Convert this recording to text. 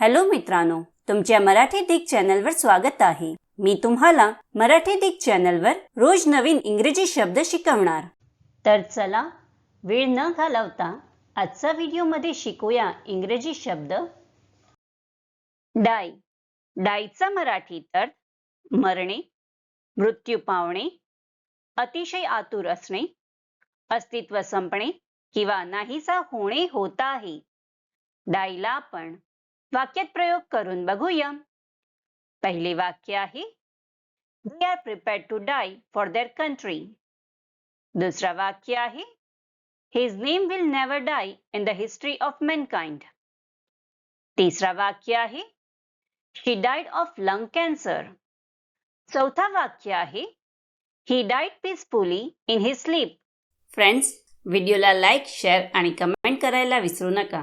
Hello मित्रांनो तुमच्या मराठी दिग चॅनलवर स्वागत आहे. मी तुम्हाला मराठी दिग चॅनलवर रोज नवीन इंग्रजी शब्द शिकवणार. तर चला वेळ न घालवता आजचा व्हिडिओमध्ये शिकूया इंग्रजी शब्द. डाय डायचा मराठी तर मरणे मृत्यू पावणे अतिशय आतुर असणे अस्तित्व संपणे किंवा नाहीसा होणे होत आहे. डायला आपण वाक्यात प्रयोग करून बघूया. पहिले वाक्य आहे they are prepared to die for their country दुसरा वाक्य आहे his name will never die in the history of mankind तिसरा वाक्य आहे she died of lung cancer चौथा वाक्य आहे he died peacefully in his sleep friends व्हिडिओला लाईक शेअर आणि कमेंट करायला विसरू नका.